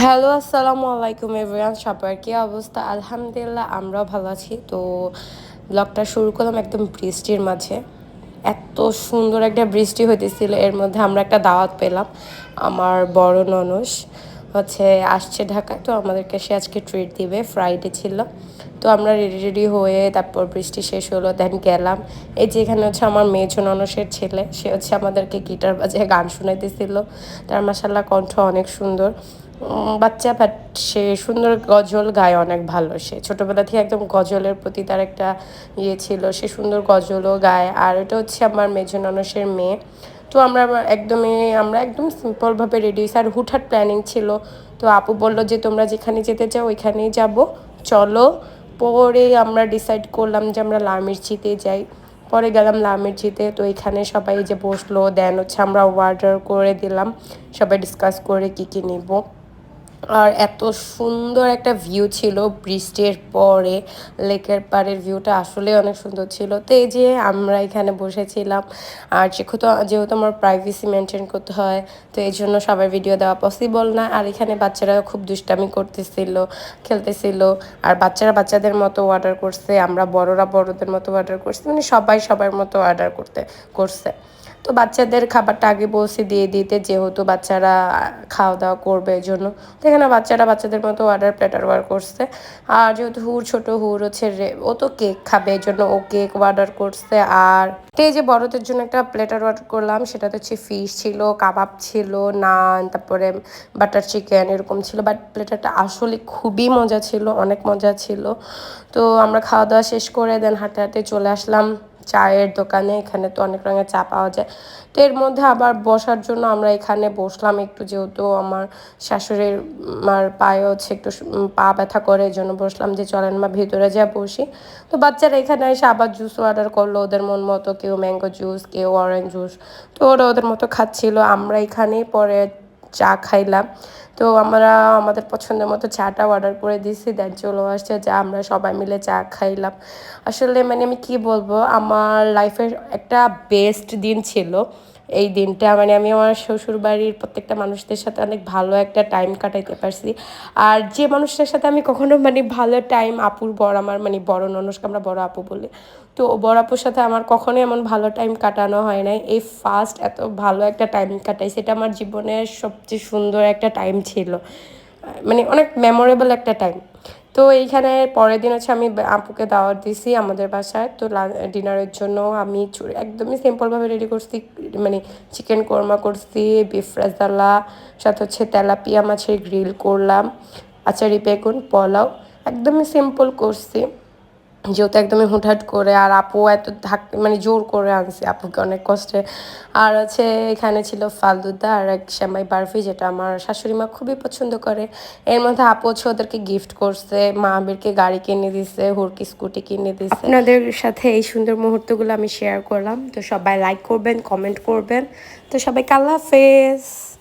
Hello, আসসালামু আলাইকুম everyone সবার কি অবস্থা? আলহামদুলিল্লাহ, আমরাও ভালো আছি। তো ব্লগটা শুরু করলাম একদম বৃষ্টির মাঝে। এত সুন্দর একটা বৃষ্টি হইতেছিল। এর মধ্যে আমরা একটা দাওয়াত পেলাম। আমার বড় ননস হচ্ছে আসছে ঢাকায়। তো আমাদেরকে সে আজকে ট্রিট দিবে। ফ্রাইডে ছিল। তো আমরা রেডি রেডি হয়ে তারপর বৃষ্টি শেষ হলো দেন গেলাম। এই যে এখানে হচ্ছে আমার মেয়েছো ননসের ছেলে, সে হচ্ছে আমাদেরকে গিটার বাজে গান শোনাইতেছিল। তার মাসাল্লাহ কণ্ঠ অনেক সুন্দর। বাচ্চা বাট সে সুন্দর গজল গায় অনেক ভালো সে। ছোটোবেলা থেকে একদম গজলের প্রতি তার একটা ইয়ে ছিল, সে সুন্দর গজলও গায়। আর এটা হচ্ছে আমার মেজো ননসের মেয়ে। তো আমরা একদমই, আমরা একদম সিম্পলভাবে রেডি হয়েছি আর হুটহাট প্ল্যানিং ছিল। তো আপু বলল যে, তোমরা যেখানে যেতে চাও, ওইখানেই যাব। চলো। পরে আমরা ডিসাইড করলাম যে, আমরা লামিরচিতে যাই। পরে গেলাম লামিরচিতে তো এখানে সবাই যে বসল, দেন হচ্ছে আমরা অর্ডার করে দিলাম। সবাই ডিসকাস করে কী কী নিব। আর এত সুন্দর একটা ভিউ ছিল বৃষ্টির পরে। লেকের পাড়ের ভিউটা আসলে অনেক সুন্দর ছিল। তো এই যে আমরা এখানে বসেছিলাম, আর যেহেতু যেহেতু আমার প্রাইভেসি মেনটেন করতে হয়, তো এই জন্য সবার ভিডিও দেওয়া পসিবল না। আর এখানে বাচ্চারা খুব দুষ্টামি করতেছিল, খেলতেছিল। আর বাচ্চারা বাচ্চাদের মতো অর্ডার করছে, আমরা বড়রা বড়দের মতো অর্ডার করছি মানে সবাই সবার মতো অর্ডার করতে, করছে। তো বাচ্চাদের খাবারটা আগে বসে দিয়ে দিতে, যেহেতু বাচ্চারা খাওয়া দাওয়া করবে এই জন্য এখানে বাচ্চারা বাচ্চাদের মতো অর্ডার প্লেটার ওয়ার করছে। আর যেহেতু হুর ছোট, হুর হচ্ছে ও তো কেক খাবে, এই জন্য ও কেক অর্ডার করছে। আর এই যে বড়দের জন্য একটা প্লেটার অর্ডার করলাম, সেটাতে হচ্ছে ফিশ ছিল, কাবাব ছিল, নান, তারপরে বাটার চিকেন এরকম ছিল। বাট প্লেটারটা আসলে খুবই মজা ছিল, অনেক মজা ছিল। তো আমরা খাওয়া দাওয়া শেষ করে দেন হাঁটতে হাঁটতে চলে আসলাম। চায়ের দোকানে, এখানে তো অনেক রঙের চা পাওয়া যায়। তো এর মধ্যে আবার বসার জন্য আমরা এখানে বসলাম একটু, যেহেতু আমার শাশুড়ির মার পায়ে হচ্ছে একটু পা ব্যথা করে এই জন্য বসলাম যে চলেন মা, ভিতরে যা বসি। তো বাচ্চারা এখানে এসে আবার জুস অর্ডার করল, ওদের মন মতো কেউ ম্যাঙ্গো জুস কেউ অরেঞ্জ জুস তো ওরা ওদের মতো খাচ্ছিল। আমরা এখানেই পরে চা খাইলাম। তো আমরা আমাদের পছন্দের মতো চাটা অর্ডার করে দিয়েছি। দেন চলে আসছে যা আমরা সবাই মিলে চা খাইলাম। আসলে মানে আমি কি বলব, আমার লাইফের একটা বেস্ট দিন ছিল। এই দিনটা মানে আমি আমার শ্বশুর বাড়ির প্রত্যেকটা মানুষদের সাথে অনেক ভালো একটা টাইম কাটাইতে পারছি। আর যে মানুষটার সাথে আমি কখনো মানে ভালো টাইম আপুর বড় আমার মানে বড় ননসকে আমরা বড় আপু বলি, তো বড় আপুর সাথে আমার কখনোই এমন ভালো টাইম কাটানো হয় নাই। এই ফার্স্ট এত ভালো একটা টাইম কাটাই, সেটা আমার জীবনের সবচেয়ে সুন্দর একটা টাইম ছিল। মানে অনেক মেমোরেবল একটা টাইম তো এইখানে পরের দিন হচ্ছে আমি আপুকে দাওয়াত দিছি আমাদের বাসায়। তো ডিনারের জন্য আমি একদমই সিম্পলভাবে রেডি করছি মানে চিকেন কোরমা করছি বিফ রাজালা সাথে হচ্ছে তেলাপিয়া মাছের গ্রিল করলাম, আচারি বেগুন, পোলাও, একদমই সিম্পল করছি। যেহেতু একদমই হুটহাট করে আর আপু এত থাক মানে জোর করে আনছে আপুকে অনেক কষ্টে। আর হচ্ছে এখানে ছিল ফালুদা আর এক শ্যামাই বারফি যেটা আমার শাশুড়ি মা খুবই পছন্দ করে। এর মধ্যে আপু হচ্ছে ওদেরকে গিফট করছে, মা আমিরকে গাড়ি কিনে দিছে, হুরকি, স্কুটি কিনে দিছে। আপনাদের সাথে এই সুন্দর মুহূর্তগুলো আমি শেয়ার করলাম। তো সবাই লাইক করবেন কমেন্ট করবেন। তো সবাই আল্লাহ হাফেজ।